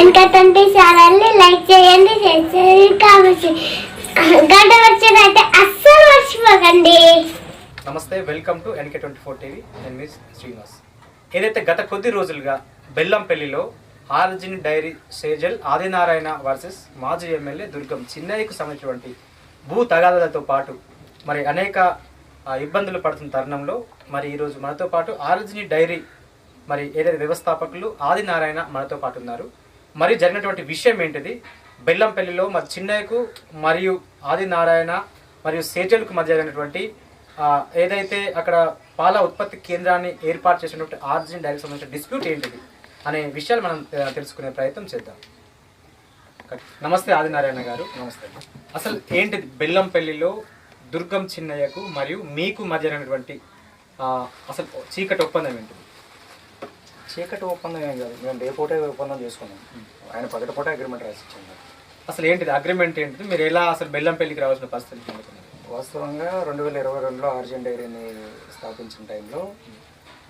వెనకటంటే ఛానల్ని లైక్ చేయండి షేర్ చేయండి గంట వచ్చినట్టే అస్సలు మర్చిపోకండి. నమస్తే welcome to NK twenty four TV. నేను మీ శ్రీనివాస్. ఏదైతే గత కొద్ది రోజులుగా బెల్లంపల్లిలో origin dairy Sejal Adinarayana versus మాజీ ఎమ్మెల్యే దుర్గం చిన్నయ్యకు సంబంధించినటువంటి భూ తగాదాలతో పాటు మరి అనేక ఇబ్బందులు పడుతున్న తరుణంలో మరి ఈరోజు మనతో పాటు ఆర్జిని డైరీ మరి ఏదైతే వ్యవస్థాపకులు ఆదినారాయణ మనతో పాటు ఉన్నారు. మరి జరిగినటువంటి విషయం ఏంటిది? బెల్లంపల్లిలో మరి చిన్నయ్యకు మరియు ఆదినారాయణ మరియు సేజల్కు మధ్య జరిగినటువంటి ఏదైతే అక్కడ పాల ఉత్పత్తి కేంద్రాన్ని ఏర్పాటు చేసినటువంటి ఆర్జిన్ డైరీకి సంబంధించిన డిస్ప్యూట్ ఏంటిది అనే విషయాలు మనం తెలుసుకునే ప్రయత్నం చేద్దాం. నమస్తే ఆదినారాయణ గారు. నమస్తే. అసలు ఏంటిది బెల్లంపల్లిలో దుర్గం చిన్నయ్యకు మరియు మీకు మధ్య జరిగినటువంటి అసలు చీకటి ఒప్పందం ఏంటిది? చీకటి ఒప్పందం ఏం కాదు. మేము డే పూటే ఒప్పందం చేసుకున్నాం. ఆయన పగటి పూట అగ్రిమెంట్ రాసి ఇచ్చింది అసలు ఏంటిది? అగ్రిమెంట్ ఏంటిది? మీరు ఎలా అసలు బెల్లంపల్లికి రావాల్సిన పరిస్థితి వాస్తవంగా రెండు వేల ఇరవై రెండులో ఆర్జన్ డైరీని స్థాపించిన టైంలో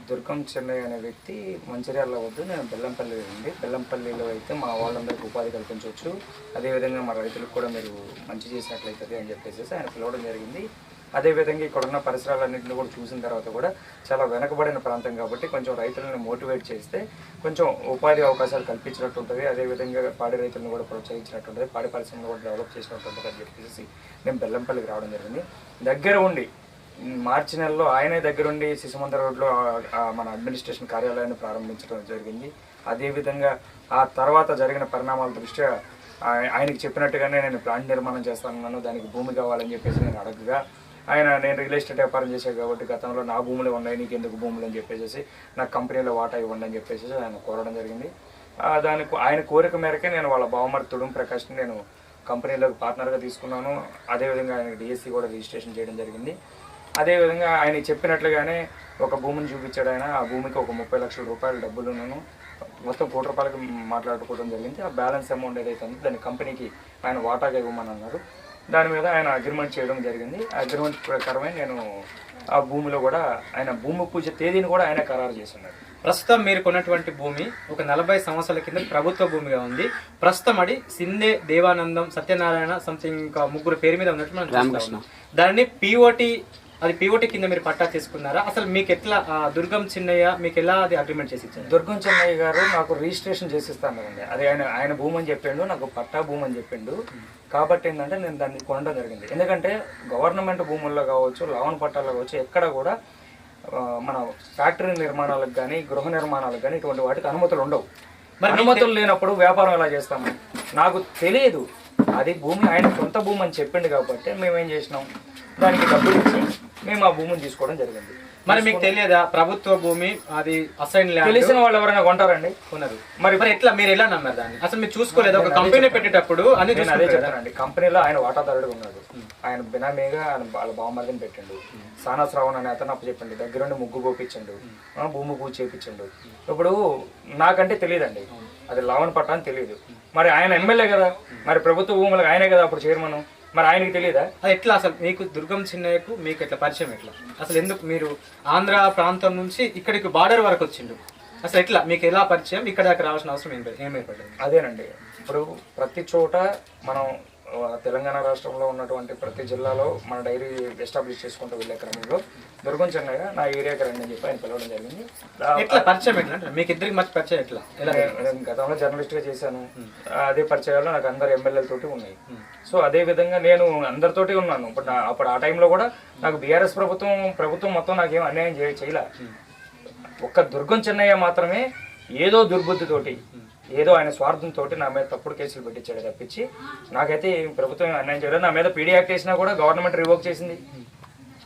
దుర్గం చెన్నై అనే వ్యక్తి మంచిర్యాలలో వద్దు నేను బెల్లంపల్లి ఉంది. బెల్లంపల్లిలో అయితే మా వాళ్ళందరికీ ఉపాధి కల్పించవచ్చు. అదేవిధంగా మా రైతులకు కూడా మీరు మంచి చేసినట్లయితుంది అని చెప్పేసి ఆయన పిలవడం జరిగింది. అదేవిధంగా ఇక్కడ ఉన్న పరిసరాలన్నింటినీ కూడా చూసిన తర్వాత కూడా చాలా వెనకబడిన ప్రాంతం కాబట్టి కొంచెం రైతులను మోటివేట్ చేస్తే కొంచెం ఉపాధి అవకాశాలు కల్పించినట్టు ఉంటుంది. అదేవిధంగా పాడి రైతులను కూడా ప్రోత్సహించినట్టు ఉంటుంది. పాడి పరిశ్రమను కూడా డెవలప్ చేసినట్టు ఉంటుంది అని చెప్పేసి మేము బెల్లంపల్లికి రావడం జరిగింది. దగ్గర ఉండి మార్చి నెలలో ఆయనే దగ్గరుండి శిశుమంత రోడ్లో మన అడ్మినిస్ట్రేషన్ కార్యాలయాన్ని ప్రారంభించడం జరిగింది. అదేవిధంగా ఆ తర్వాత జరిగిన పరిణామాల దృష్ట్యా ఆయనకి చెప్పినట్టుగానే నేను ప్లాంట్ నిర్మాణం చేస్తాను దానికి భూమి కావాలని చెప్పేసి నేను అడగగా ఆయన నేను రియల్ ఎస్టేట్ వ్యాపారం చేశాను కాబట్టి గతంలో నా భూములు ఉన్నాయి నీకు ఎందుకు భూములు అని చెప్పేసి నా కంపెనీలో వాటా ఇవ్వండి అని చెప్పేసి ఆయన కోరడం జరిగింది. దాని దానికి ఆయన కోరిక మేరకే నేను వాళ్ళ బావమరి తుడుం ప్రకాష్ని నేను కంపెనీలోకి పార్ట్నర్గా తీసుకున్నాను. అదేవిధంగా ఆయన డిఎస్సి కూడా రిజిస్ట్రేషన్ చేయడం జరిగింది. అదేవిధంగా ఆయన చెప్పినట్లుగానే ఒక భూమిని చూపించాడు ఆయన. ఆ భూమికి ఒక ముప్పై లక్షల రూపాయల డబ్బులున్నాను మొత్తం కోటి రూపాయలకి మాట్లాడుకోవడం జరిగింది. ఆ బ్యాలెన్స్ అమౌంట్ ఏదైతే ఉందో దాన్ని కంపెనీకి ఆయన వాటాగా ఇవ్వమని అన్నారు. దాని మీద ఆయన అగ్రిమెంట్ చేయడం జరిగింది. అగ్రిమెంట్ ప్రకారమే నేను ఆ భూమిలో కూడా ఆయన భూమి పూజ తేదీని కూడా ఆయన ఖరారు చేస్తున్నాడు. ప్రస్తుతం మీరు కొన్నటువంటి భూమి ఒక నలభై సంవత్సరాల కింద ప్రభుత్వ భూమిగా ఉంది. ప్రస్తుతం అది సిందే దేవానందం సత్యనారాయణ సంథింగ్ ఇంకా ముగ్గురు పేరు మీద ఉన్నట్టు మనం. దానిని పిఓటి అది పిఓటి కింద మీరు పట్టా తీసుకున్నారా? అసలు మీకు ఎట్లా దుర్గం చిన్నయ్య మీకు ఎలా అది అగ్రిమెంట్ చేసి ఇచ్చారు? దుర్గం చెన్నయ్య గారు నాకు రిజిస్ట్రేషన్ చేసిస్తానండి అది ఆయన ఆయన భూమి అని చెప్పిండు నాకు పట్టా భూమి అని చెప్పిండు. కాబట్టి ఏంటంటే నేను దాన్ని కొనడం జరిగింది. ఎందుకంటే గవర్నమెంట్ భూముల్లో కావచ్చు లవన్ పట్టాల్లో కావచ్చు ఎక్కడ కూడా మన ఫ్యాక్టరీ నిర్మాణాలకు కానీ గృహ నిర్మాణాలకు కానీ ఇటువంటి వాటికి అనుమతులు ఉండవు. మరి అనుమతులు లేనప్పుడు వ్యాపారం ఎలా చేస్తాము నాకు తెలియదు. అది భూమి ఆయన సొంత భూమి అని చెప్పిండు కాబట్టి మేము ఏం చేసినాం? దానికి డబ్బులు ఇచ్చి మేము ఆ భూమిని తీసుకోవడం జరిగింది. మరి మీకు తెలియదా? ప్రభుత్వ భూమి అది అసైన్ తెలిసిన వాళ్ళు ఎవరైనా కొంటారండి? ఉన్నారు మరి మరి ఎట్లా? మీరు ఎలా నమ్మారు దాన్ని? అసలు మీరు చూసుకోలేదు. ఒక కంపెనీ పెట్టేటప్పుడు అన్ని నేను అదే? చెప్తానండి కంపెనీలో ఆయన వాటాదారుడు ఉన్నాడు. ఆయన బినామీగా ఆయన వాళ్ళ బావమరిదిని పెట్టిండు. సానా శ్రావణ్ అనే అతను అప్పు చెప్పిండు. దగ్గరుండి ముగ్గు పోపించండు భూమి పూజ చేపించండు. ఇప్పుడు నాకంటే తెలియదండి. అది లావణ పట్ట అని తెలియదు మరి ఆయన ఎమ్మెల్యే కదా. మరి ప్రభుత్వ భూములకు ఆయనే కదా అప్పుడు చైర్మన్? మరి ఆయనకి తెలియదా అది ఎట్లా అసలు? మీకు దుర్గం చిన్నయ్యకు మీకు ఎట్లా? పరిచయం ఎట్లా? అసలు ఎందుకు మీరు ఆంధ్ర ప్రాంతం నుంచి ఇక్కడికి బార్డర్ వరకు వచ్చిండు అసలు ఎట్లా? మీకు ఎలా పరిచయం? ఇక్కడ దాకా రావాల్సిన అవసరం ఏం ఏం ఏర్పడింది? అదేనండి. ఇప్పుడు ప్రతి చోట మనం తెలంగాణ రాష్ట్రంలో ఉన్నటువంటి ప్రతి జిల్లాలో మన డైరీ ఎస్టాబ్లిష్ చేసుకుంటూ వెళ్ళే క్రమంలో దుర్గం చెన్నయ్య నా ఏరియాకి రండి అని చెప్పి ఆయన పిలవడం జరిగింది. ఎట్లా? పరిచయం ఎట్లా? మీకు ఇద్దరికి మధ్య పరిచయం ఎట్లా? నేను గతంలో జర్నలిస్ట్గా చేశాను అదే పరిచయాలు నాకు అందరు ఎమ్మెల్యేలతోటి ఉన్నాయి. సో అదే విధంగా నేను అందరితోటి ఉన్నాను. ఇప్పుడు అప్పుడు ఆ టైంలో కూడా నాకు బీఆర్ఎస్ ప్రభుత్వం ప్రభుత్వం మొత్తం నాకేం అన్యాయం చేయ చేయలే. ఒక్క దుర్గం చెన్నయ్య మాత్రమే ఏదో దుర్బుద్ధితోటి ఏదో ఆయన స్వార్థంతో నా మీద తప్పుడు కేసులు పెట్టించాడు తప్పించి నాకైతే ప్రభుత్వం అన్యాయం చేయలేదు. నా మీద పీడీ యాక్ట్ వేసినా కూడా గవర్నమెంట్ రివోక్ చేసింది.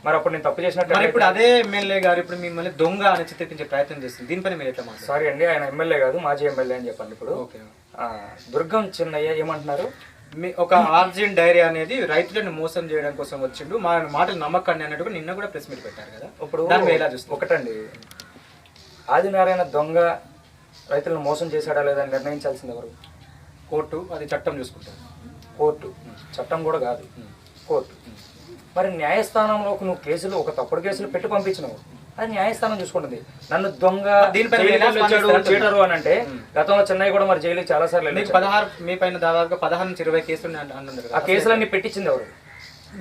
మరి అప్పుడు నేను తప్పు చేసినట్టు మరి ఇప్పుడు అదే ఎమ్మెల్యే గారు ఇప్పుడు మిమ్మల్ని దొంగ అని చిత్రించే ప్రయత్నం చేస్తుంది. దీనిపైన మీరు ఎట్లా సారీ అండి ఆయన ఎమ్మెల్యే కాదు మాజీ ఎమ్మెల్యే అని చెప్పండి ఇప్పుడు. దుర్గం చిన్నయ్య ఏమంటున్నారు? మీ ఒక ఆర్జిన్ డైరీ అనేది రైతులను మోసం చేయడం కోసం వచ్చిండు. మా మాటలు నమ్మకండి అన్నట్టు నిన్న కూడా ప్రెస్ మీట్ పెట్టారు కదా. ఇప్పుడు ఒకటండి. ఆదినారాయణ దొంగ రైతులను మోసం చేశాడా లేదా అని నిర్ణయించాల్సింది ఎవరు? కోర్టు అది చట్టం చూసుకుంటారు. కోర్టు. చట్టం కూడా కాదు. కోర్టు. మరి న్యాయస్థానంలోకి నువ్వు కేసులు ఒక తప్పుడు కేసులు పెట్టి పంపించినావు. అది న్యాయస్థానం చూసుకుంటుంది. నన్ను దొంగ? చీటరు అని అంటే గతంలో చెన్నై కూడా మరి జైలుకి చాలా సార్లు. పదహారు మీ పైన దాదాపుగా పదహారు నుంచి ఇరవై కేసులు ఆ. కేసులన్నీ పెట్టించింది ఎవరు?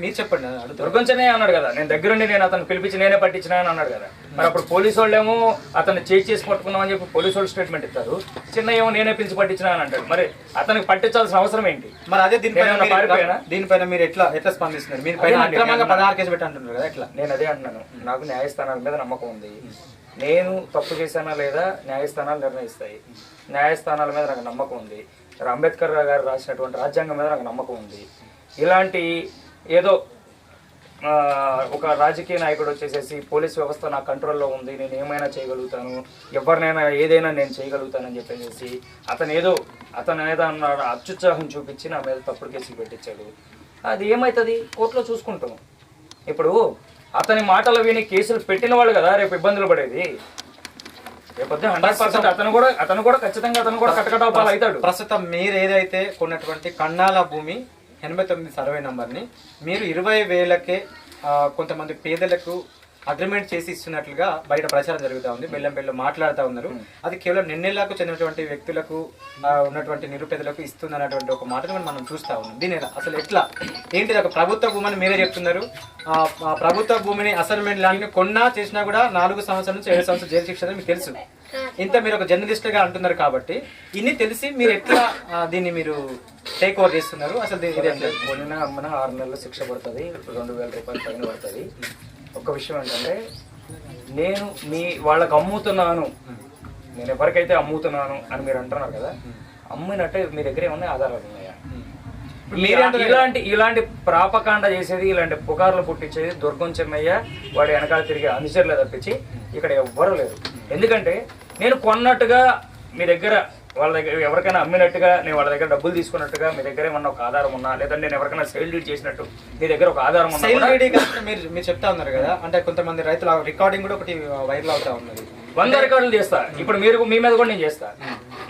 మీరు చెప్పండి అడుగుతారు. దుర్గం చెన్నై అన్నాడు కదా నేను దగ్గరుండి నేను అతను పిలిపించి నేనే పట్టించినా అని అన్నాడు కదా. మరి అప్పుడు పోలీసు వాళ్ళేమో అతన్ని చేసి చేసి పట్టుకున్నామని చెప్పి పోలీసు వాళ్ళు స్టేట్మెంట్ ఇస్తారు. చిన్న ఏమో నేనే పిలిచి పట్టించినా అని అంటాడు. మరి అతనికి పట్టించాల్సిన అవసరం ఏంటి? మరి అదే దీనిపైన? దీనిపైన మీరు ఎట్లా ఎట్లా స్పందిస్తున్నారు? మీరు పైన పదహారు కేసు పెట్టి అంటున్నారు కదా ఎట్లా? నేను అదే అంటున్నాను. నాకు న్యాయస్థానాల మీద నమ్మకం ఉంది. నేను తప్పు చేశానా లేదా న్యాయస్థానాలు నిర్ణయిస్తాయి. న్యాయస్థానాల మీద నాకు నమ్మకం ఉంది. అంబేద్కర్ గారు రాసినటువంటి రాజ్యాంగం మీద నాకు నమ్మకం ఉంది. ఇలాంటి ఏదో ఒక రాజకీయ నాయకుడు వచ్చేసేసి పోలీస్ వ్యవస్థ నా కంట్రోల్లో ఉంది నేను ఏమైనా చేయగలుగుతాను ఎవరినైనా ఏదైనా నేను చేయగలుగుతానని చెప్పేసి అతను ఏదో అతను ఏదో అన్నాడు అత్యుత్సాహం చూపించి నా మీద తప్పుడు కేసులు పెట్టించాడు. అది ఏమవుతుంది కోర్టులో చూసుకుంటాం. ఇప్పుడు అతని మాటలు విని కేసులు పెట్టిన వాళ్ళు కదా రేపు ఇబ్బందులు పడేది? రేపు హండ్రెడ్ పర్సెంట్ అతను కూడా అతను కూడా ఖచ్చితంగా అతను కూడా కటకటాపాలు అవుతాడు. ప్రస్తుతం మీరు ఏదైతే కొన్నటువంటి కన్నాల భూమి ఎనభై తొమ్మిది సర్వే నంబర్ని మీరు ఇరవై వేలకే కొంతమంది పేదలకు అగ్రిమెంట్ చేసి ఇస్తున్నట్లుగా బయట ప్రచారం జరుగుతూ ఉంది. బెల్లం బెల్లం మాట్లాడుతూ ఉన్నారు. అది కేవలం నిన్నెల్లాకు చెందినటువంటి వ్యక్తులకు ఉన్నటువంటి నిరుపేదలకు ఇస్తుంది అన్నటువంటి ఒక మాటను మనం చూస్తూ ఉన్నాం. దీని? అసలు ఎట్లా? ఏంటిది? ఒక ప్రభుత్వ భూమిని మీరే చెప్తున్నారు. ప్రభుత్వ భూమిని అసైన్మెంట్ ల్యాండ్ని కొన్నా చేసినా కూడా నాలుగు సంవత్సరాల నుంచి ఏడు సంవత్సరాలు జైలు శిక్ష మీకు తెలుసు. ఇంత మీరు ఒక జర్నలిస్ట్గా అంటున్నారు కాబట్టి ఇన్ని తెలిసి మీరు ఎట్లా దీన్ని మీరు టేక్ ఓవర్ చేస్తున్నారు. అసలు? కొనిన అమ్మన ఆరు నెలలు శిక్ష పడుతుంది. రెండు వేల రూపాయలు ఫైన్ పడుతుంది. ఒక విషయం ఏంటంటే నేను మీ వాళ్ళకి అమ్ముతున్నాను. నేను ఎవరికైతే అమ్ముతున్నాను అని మీరు అంటున్నారు కదా అమ్మినట్టే మీ దగ్గర ఏమన్నా ఆధారాలు ఉన్నాయా? కదా. ఇలాంటి ఇలాంటి ప్రాపకాండ చేసేది ఇలాంటి పుకార్లు పుట్టించేది దుర్గం చెన్నయ్య వాడి వెనకాల తిరిగి అనుచరులే తప్పించి ఇక్కడ ఎవ్వరూ లేరు. ఎందుకంటే నేను కొన్నట్టుగా మీ దగ్గర వాళ్ళ దగ్గర ఎవరికైనా అమ్మినట్టుగా నేను వాళ్ళ దగ్గర డబ్బులు తీసుకున్నట్టుగా మీ దగ్గర ఏమన్నా ఒక ఆధారం ఉన్నా లేదంటే నేను ఎవరికైనా సేల్ డీడ్ చేసినట్టు మీ దగ్గర ఒక ఆధారం ఉన్నా కూడా ఐడి మీరు మీరు చెప్తా ఉన్నారు కదా అంటే కొంతమంది రైతుల రికార్డింగ్ కూడా ఒకటి వైరల్ అవుతా ఉన్నది. వంద రికార్డులు చేస్తా. ఇప్పుడు మీరు మీ మీద కూడా నేను చేస్తా.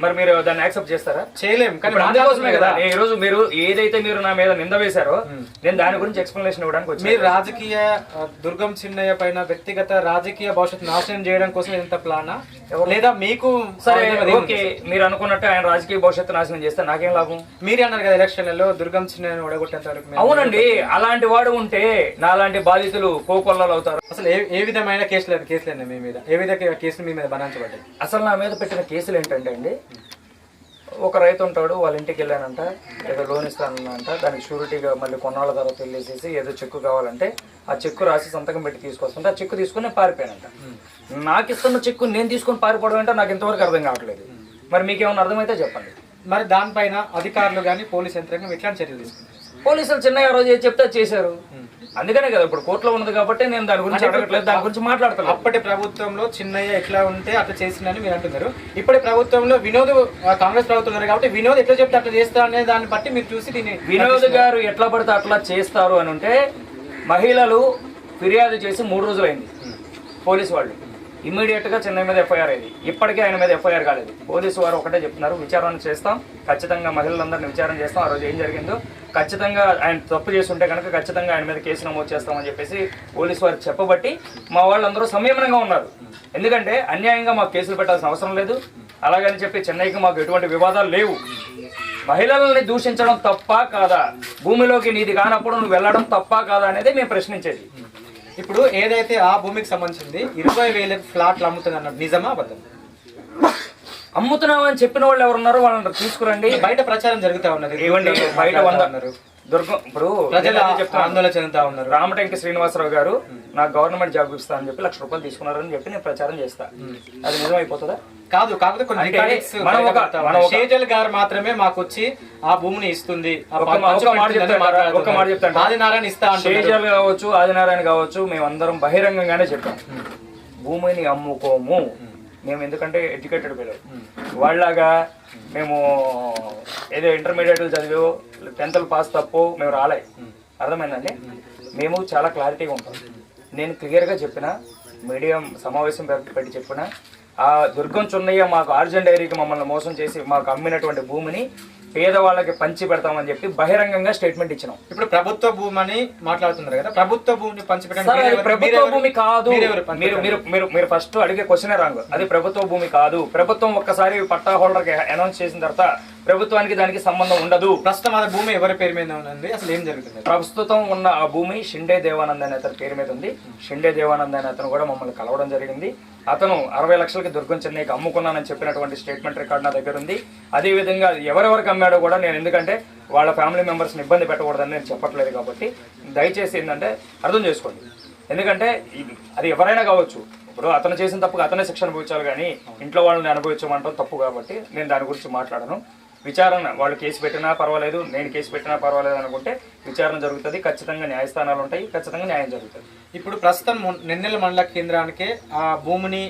మరి మీరు దాన్ని యాక్సెప్ట్ చేస్తారా? చేయలేం కానీ అందుకోసమే కదా. ఈ రోజు మీరు ఏదైతే మీరు నా మీద నింద వేశారో నేను దాని గురించి ఎక్స్ప్లెనేషన్ ఇవ్వడానికి వచ్చాను. మీరు రాజకీయ దుర్గం చిన్నయ్య పైన వ్యక్తిగత రాజకీయ భవిష్యత్తు నాశనం చేయడం కోసం ఎంత ప్లానా లేదా మీకు సరే? ఓకే మీరు అనుకున్నట్టు ఆయన రాజకీయ భవిష్యత్తు నాశనం చేస్తే నాకేం లాభం? మీరే అన్నారు కదా ఎలక్షన్లలో దుర్గం చిన్నయ్యను ఓడగొట్టేంత వరకు అవునండి అలాంటి వాడు ఉంటే నాలాంటి బాధితులు కోకొల్లలు అవుతారు. అసలు ఏ ఏ విధమైన కేసులు కేసులు మీ మీద? ఏ విధంగా కేసులు మీ మీద బనాయించబడ్డాయి అసలు నా మీద పెట్టిన కేసులు ఏంటంటే అండి ఒక రైతు ఉంటాడు వాళ్ళ ఇంటికి వెళ్ళానంట ఏదో లోన్ ఇస్తానంట దానికి షూరిటీగా మళ్ళీ కొన్నాళ్ళ తర్వాత వెళ్ళేసేసి ఏదో చెక్కు కావాలంటే ఆ చెక్కు రాసి సంతకం పెట్టి తీసుకొస్తుంటే ఆ చెక్కు తీసుకుని నేను పారిపోయానంట. నాకు ఇస్తున్న చెక్కు నేను తీసుకొని పారిపోవడం అంటే నాకు ఇంతవరకు అర్థం కావట్లేదు. మరి మీకేమైనా అర్థమైతే చెప్పండి. మరి దానిపైన అధికారులు కానీ పోలీస్ యంత్రాంగం ఎట్లాంటి చర్యలు తీసుకుంటారు? పోలీసులు చిన్నగా రోజు చెప్తే చేశారు. అందుకనే కదా ఇప్పుడు కోర్టులో ఉన్నది కాబట్టి నేను దాని గురించి అడగట్లేదు దాని గురించి మాట్లాడతాను అప్పటి ప్రభుత్వంలో చిన్నయ్య ఎట్లా ఉంటే అట్లా చేసిందని మీరు అంటున్నారు. ఇప్పటి ప్రభుత్వంలో వినోద్ కాంగ్రెస్ ప్రభుత్వం ఉన్నారు కాబట్టి వినోద్ ఎట్లా చెప్తే అట్లా చేస్తా అనే దాన్ని బట్టి మీరు చూసి దీన్ని వినోద్ గారు ఎట్లా పడితే అట్లా చేస్తారు అని ఉంటే మహిళలు ఫిర్యాదు చేసి మూడు రోజులైంది. పోలీసు వాళ్ళు. ఇమ్మీడియట్గా చెన్నై మీద ఎఫ్ఐఆర్ అయింది. ఇప్పటికే ఆయన మీద ఎఫ్ఐఆర్ కాలేదు. పోలీసు వారు ఒకటే చెప్తున్నారు. విచారణ చేస్తాం. ఖచ్చితంగా మహిళలందరినీ విచారణ చేస్తాం. ఆ రోజు ఏం జరిగిందో ఖచ్చితంగా ఆయన తప్పు చేస్తుంటే కనుక ఖచ్చితంగా ఆయన మీద కేసు నమోదు చేస్తామని చెప్పేసి పోలీసు వారు చెప్పబట్టి మా వాళ్ళందరూ సంయమనంగా ఉన్నారు. ఎందుకంటే అన్యాయంగా మాకు కేసులు పెట్టాల్సిన అవసరం లేదు. అలాగని చెప్పి చెన్నైకి మాకు ఎటువంటి వివాదాలు లేవు. మహిళల్ని దూషించడం తప్ప కాదా? భూమిలోకి నీది కానప్పుడు నువ్వు వెళ్ళడం తప్పా కాదా అనేది మేము ప్రశ్నించేది. ఇప్పుడు ఏదైతే ఆ భూమికి సంబంధించింది ఇరవై వేల ఫ్లాట్లు అమ్ముతుంది అన్నట్టు నిజమా అబద్ధం? అమ్ముతున్నామని చెప్పిన వాళ్ళు ఎవరున్నారో వాళ్ళని తీసుకురండి. బయట ప్రచారం జరుగుతా ఉన్నది. బయట వంద దుర్గం ఇప్పుడు ప్రజలు. ఆందోళన చెందుతా ఉన్నారు. రామటంకి శ్రీనివాసరావు గారు నాకు గవర్నమెంట్ జాబ్ ఇస్తా అని చెప్పి లక్ష రూపాయలు తీసుకున్నారని చెప్పి నేను ప్రచారం చేస్తా. అది నిజం అయిపోతుందా కాదు కాకపోతే కొన్ని రికార్డింగ్స్ షేజల్ గారు మాత్రమే మాకు వచ్చి ఆ భూమిని ఇస్తుంది. ఆ ఒక మాట చెప్తాను ఆదినారాయణ ఇస్తా. శేజల్ కావచ్చు ఆదినారాయణ కావచ్చు మేమందరం బహిరంగంగానే చెప్పాం. భూమిని అమ్ముకోము. మేము ఎందుకంటే ఎడ్యుకేటెడ్ పిల్లలు వాళ్ళలాగా మేము ఏదో ఇంటర్మీడియట్ చదివో టెన్త్ పాస్ తప్పు మేము రాలే. అర్థమైందండి? మేము చాలా క్లారిటీగా ఉంటాం. నేను క్లియర్గా చెప్పిన మీడియం సమావేశం పెట్టి పెట్టి చెప్పిన ఆ దుర్గం చున్నయ్య మాకు ఆర్జన్ డైరీకి మమ్మల్ని మోసం చేసి మాకు అమ్మినటువంటి భూమిని పేదవాళ్ళకి పంచి పెడతామని చెప్పి బహిరంగంగా స్టేట్మెంట్ ఇచ్చినాం. ఇప్పుడు ప్రభుత్వ భూమి అని మాట్లాడుతున్నారు కదా ప్రభుత్వ భూమిని పంచిపెట్టడం ప్రభుత్వ భూమి కాదు. మీరు? మీరు మీరు మీరు ఫస్ట్ అడిగే క్వశ్చన్ రాంగ్. అది ప్రభుత్వ భూమి కాదు. ప్రభుత్వం ఒక్కసారి పట్టా హోల్డర్కి అనౌన్స్ చేసిన తర్వాత ప్రభుత్వానికి దానికి సంబంధం ఉండదు. ప్రస్తుతం ఆ భూమి ఎవరి పేరు మీద ఉంది అసలు ఏం జరుగుతుంది? ప్రస్తుతం ఉన్న ఆ భూమి షిండే దేవానంద్ అనే అతని పేరు మీద ఉంది. షిండే దేవానంద్ అనే అతను కూడా మమ్మల్ని కలవడం జరిగింది. అతను అరవై లక్షలకి దుర్గం చెన్నైకి అమ్ముకున్నానని చెప్పినటువంటి స్టేట్మెంట్ రికార్డ్ నా దగ్గర ఉంది. అదే విధంగా ఎవరెవరికి అమ్మాడో కూడా నేను ఎందుకంటే వాళ్ళ ఫ్యామిలీ మెంబర్స్ని ఇబ్బంది పెట్టకూడదని నేను చెప్పట్లేదు కాబట్టి దయచేసి ఏంటంటే అర్థం చేసుకోండి. ఎందుకంటే ఇది అది ఎవరైనా కావచ్చు. ఇప్పుడు అతను చేసిన తప్పుగా అతనే శిక్ష అనుభవించాలి కానీ ఇంట్లో వాళ్ళని అనుభవించమంటాం తప్పు కాబట్టి నేను దాని గురించి మాట్లాడను. విచారణ. వాళ్ళు కేసు పెట్టినా పర్వాలేదు నేను కేసు పెట్టినా పర్వాలేదు అనుకుంటే విచారణ జరుగుతుంది. ఖచ్చితంగా న్యాయస్థానాలు ఉంటాయి ఖచ్చితంగా న్యాయం జరుగుతుంది. ఇప్పుడు ప్రస్తుతం నిన్నెల మండల కేంద్రానికే ఆ భూమిని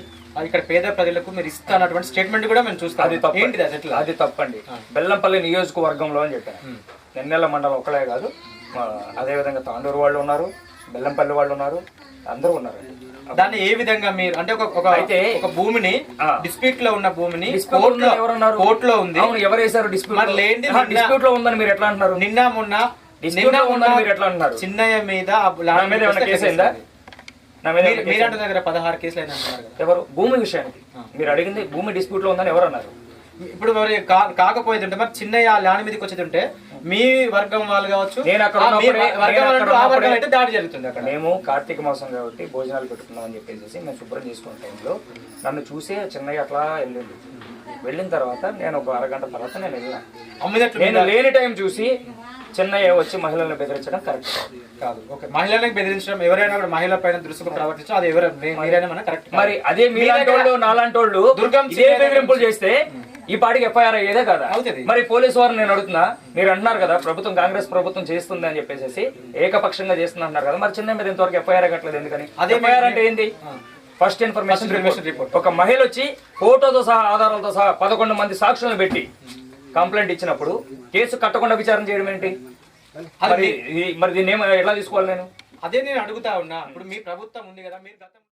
ఇక్కడ పేద ప్రజలకు మీరు ఇస్తున్నటువంటి స్టేట్మెంట్ కూడా మేము చూస్తాం. అది తప్పు ఏంటిది అది ఎట్లా? అది తప్పండి. బెల్లంపల్లి నియోజకవర్గంలో అని చెప్పాను. నెన్నెల మండలం ఒకలే కాదు మా అదే విధంగా తాండూరు వాళ్ళు ఉన్నారు బెల్లంపల్లి వాళ్ళు ఉన్నారు అందరూ ఉన్నారండి దాన్ని ఏ విధంగా మీరు అంటే ఒక ఒక అయితే- ఒక భూమిని. డిస్ప్యూట్లో ఉన్న భూమిని ఎవరన్నారు? కోర్టులో ఉంది. అవును ఎవరు వేశారు డిస్ప్యూట్ నిన్న- డిస్ప్యూట్లో ఉందని మీరు ఎట్లా అంటున్నారు? నిన్న మొన్న నిన్న లో ఉందని మీరు ఎట్లా అంటున్నారు? చిన్నయ్య మీద కేసు అయిందా కేసు నా మీద మీరు- ఏమైనా మీరు కేసు అంటున్నారు కదా పదహారు కేసులు అయినా ఎవరు? భూమి విషయానికి. మీరు అడిగింది భూమి డిస్ప్యూట్లో ఉందని ఎవరు అన్నారు? ఇప్పుడు మరి కాకపోయేది మరి చిన్నయ్య ఆ ల్యాండ్ మీదకి వచ్చేది ఉంటే మీ వర్గం వాళ్ళు కావచ్చు అయితే దాడి జరుగుతుంది అక్కడ. మేము కార్తీక మాసం కాబట్టి భోజనాలు పెట్టుకున్నాం అని చెప్పేసి మేము శుభ్రం చేసుకున్న టైంలో నన్ను చూసి చిన్నయ్య అట్లా వెళ్ళింది వెళ్ళిన తర్వాత నేను ఒక అరగంట తర్వాత నేను వెళ్ళిన. నేను లేని టైం చూసి చిన్నయ్య వచ్చి మహిళలను బెదిరించడం కరెక్ట్ కాదు. ఓకే. మహిళలకు బెదిరించడం ఎవరైనా కూడా మహిళల పైన దృష్టిగా ప్రవర్తించడం అది ఎవరు మీ- మీరైనా మన కరెక్ట్. మరి అదే మీలాంటి వాళ్ళు నాలాంటి వాళ్ళు దుర్గం బెదిరింపులు చేస్తే ఈ పాటికి ఎఫ్ఐఆర్ అయ్యేదే కదా. అవుతుంది. మరి పోలీసు వారిని నేను అడుగుతున్నా మీరు అంటున్నారు కదా ప్రభుత్వం కాంగ్రెస్ ప్రభుత్వం చేస్తుంది అని చెప్పేసి ఏకపక్షంగా చేస్తుంది అంటున్నారు కదా. మరి చిన్న మీద ఇంతవరకు ఎఫ్ఐఆర్ కట్టలేదు ఎందుకని? అదే ఎఫ్ఐఆర్ అంటే ఏంటి. First information report. ఒక మహిళ వచ్చి ఫోటోతో సహా ఆధారాలతో సహా పదకొండు మంది సాక్షులను పెట్టి కంప్లైంట్ ఇచ్చినప్పుడు కేసు కట్టకుండా విచారణ చేయడం ఏంటి? మరి దీన్ని ఎట్లా తీసుకోవాలి నేను? అదే నేను అడుగుతా ఉన్నా. ఇప్పుడు మీ ప్రభుత్వం ఉంది కదా మీరు